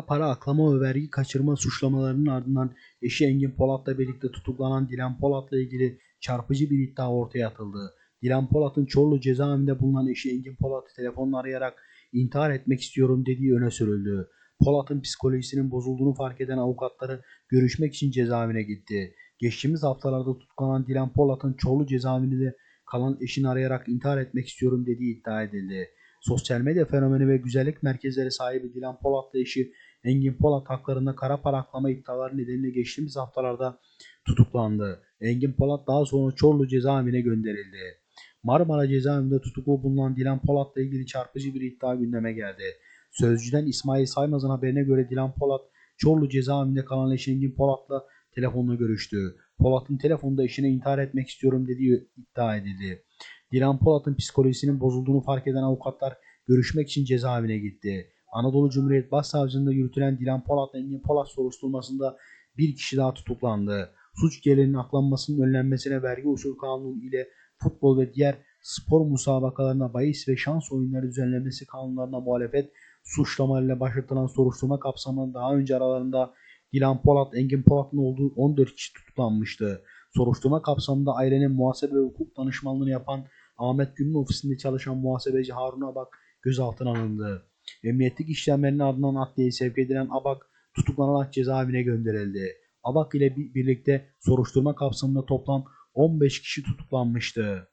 Para aklama ve vergi kaçırma suçlamalarının ardından eşi Engin Polat'la birlikte tutuklanan Dilan Polat'la ilgili çarpıcı bir iddia ortaya atıldı. Dilan Polat'ın Çorlu cezaevinde bulunan eşi Engin Polat'ı telefonla arayarak intihar etmek istiyorum dediği öne sürüldü. Polat'ın psikolojisinin bozulduğunu fark eden avukatları görüşmek için cezaevine gitti. Geçtiğimiz haftalarda tutuklanan Dilan Polat'ın Çorlu cezaevinde kalan eşini arayarak intihar etmek istiyorum dediği iddia edildi. Sosyal medya fenomeni ve güzellik merkezleri sahibi Dilan Polat'la eşi Engin Polat haklarında kara para aklama iddiaları nedeniyle geçtiğimiz haftalarda tutuklandı. Engin Polat daha sonra Çorlu cezaevine gönderildi. Marmara cezaevinde tutuklu bulunan Dilan Polat'la ilgili çarpıcı bir iddia gündeme geldi. Sözcüden İsmail Saymaz'ın haberine göre Dilan Polat, Çorlu cezaevinde kalan eşi Engin Polat'la telefonla görüştü. Polat'ın telefonda eşine intihar etmek istiyorum dediği iddia edildi. Dilan Polat'ın psikolojisinin bozulduğunu fark eden avukatlar görüşmek için cezaevine gitti. Anadolu Cumhuriyet Başsavcılığında yürütülen Dilan Polat Engin Polat soruşturmasında bir kişi daha tutuklandı. Suç gelirinin aklanmasının önlenmesine vergi usul kanunu ile futbol ve diğer spor musabakalarına bahis ve şans oyunları düzenlenmesi kanunlarına muhalefet suçlamalarıyla başlatılan soruşturma kapsamında daha önce aralarında Dilan Polat, Engin Polat'ın olduğu 14 kişi tutuklanmıştı. Soruşturma kapsamında ailenin muhasebe ve hukuk danışmanlığını yapan Ahmet Gül'ün ofisinde çalışan muhasebeci Harun Abak gözaltına alındı. Emniyetlik işlemlerinin ardından adliyeye sevk edilen Abak tutuklanarak cezaevine gönderildi. Abak ile bir- birlikte soruşturma kapsamında toplam 15 kişi tutuklanmıştı.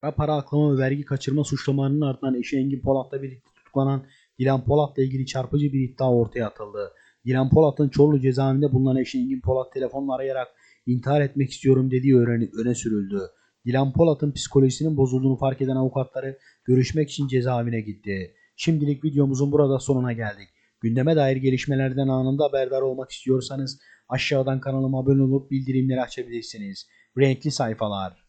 Para para aklama ve vergi kaçırma suçlamalarının ardından eşi Engin Polat'la birlikte tutuklanan Dilan Polat'la ilgili çarpıcı bir iddia ortaya atıldı. Dilan Polat'ın Çorlu cezaevinde bulunan eşi Engin Polat telefonla arayarak intihar etmek istiyorum dediği öne sürüldü. Dilan Polat'ın psikolojisinin bozulduğunu fark eden avukatları görüşmek için cezaevine gitti. Şimdilik videomuzun burada sonuna geldik. Gündeme dair gelişmelerden anında haberdar olmak istiyorsanız aşağıdan kanalıma abone olup bildirimleri açabilirsiniz. Renkli sayfalar.